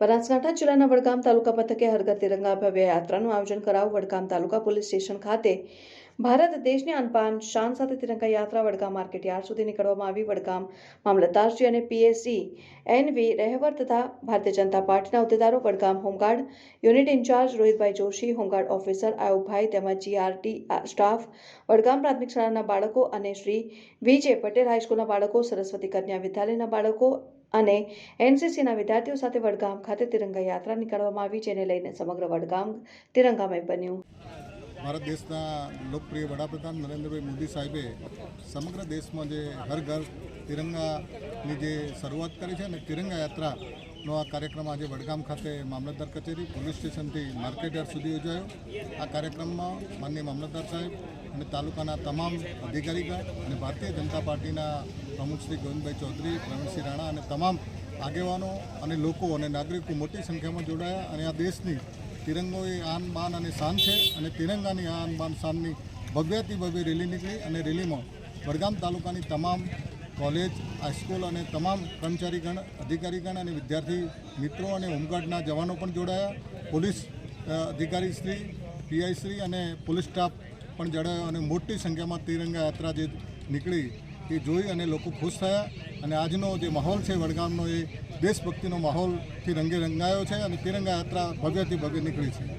બનાસકાંઠા જિલ્લાના વડગામ તાલુકા મથકે હરગત તિરંગા ભવ્ય યાત્રાનું આયોજન કરાવ વડગામ તાલુકા પોલીસ સ્ટેશન ખાતે ભારત દેશની અનપાન શાન સાથે તિરંગા યાત્રા વડગામ માર્કેટ યાર્ડ સુધી નીકળવામાં આવી. વડગામ મામલતદારશ્રી અને પીએસસી એન વી રહેવર તથા ભારતીય જનતા પાર્ટીના હોદ્દેદારો Vadgam home guard unit in-charge Rohitbhai Joshi, home guard officer Ayubbhai તેમજ જીઆરટી સ્ટાફ, વડગામ પ્રાથમિક શાળાના બાળકો અને શ્રી વીજે પટેલ હાઈસ્કૂલના બાળકો, સરસ્વતી કન્યા વિદ્યાલયના બાળકો અને એનસીસીના વિદ્યાર્થીઓ સાથે વડગામ ખાતે તિરંગા યાત્રા નીકાળવામાં આવી, જેને લઈને સમગ્ર વડગામ તિરંગામય બન્યું. ભારત દેશના લોકપ્રિય વડાપ્રધાન નરેન્દ્રભાઈ મોદી સાહેબે સમગ્ર દેશમાં જે હર ઘર તિરંગાની જે શરૂઆત કરી છે અને તિરંગા યાત્રાનો આ કાર્યક્રમ આજે વડગામ ખાતે મામલતદાર કચેરી, પોલીસ સ્ટેશનથી માર્કેટયાર્ડ સુધી યોજાયો. આ કાર્યક્રમમાં માનનીય મામલતદાર સાહેબ અને તાલુકાના તમામ અધિકારીગણ અને ભારતીય જનતા પાર્ટીના પ્રમુખ શ્રી ગોવિંદભાઈ ચૌધરી, પ્રવીણસિંહ રાણા અને તમામ આગેવાનો અને લોકો અને નાગરિકો મોટી સંખ્યામાં જોડાયા અને આ દેશની તિરંગો એ આન બાન અને શાન છે અને તિરંગાની આન બાન શાનની ભવ્યથી ભવ્ય રેલી નીકળી અને રેલીમાં વડગામ તાલુકાની તમામ કોલેજ હાઈસ્કૂલ અને તમામ કર્મચારીગણ અધિકારીગણ અને વિદ્યાર્થી મિત્રો અને હોમગાર્ડના જવાનો પણ જોડાયા. પોલીસ અ, અધિકારીશ્રી પીઆઈશ્રી અને પોલીસ સ્ટાફ પણ જોડાયો અને મોટી સંખ્યામાં તિરંગા યાત્રા જે નીકળી એ જોઈ અને લોકો ખુશ થયા. અને આજનો જે માહોલ છે, વડગામનો એ દેશભક્તિનો માહોલથી રંગે રંગાયો છે અને તિરંગા યાત્રા ભવ્યથી ભવ્ય નીકળી છે.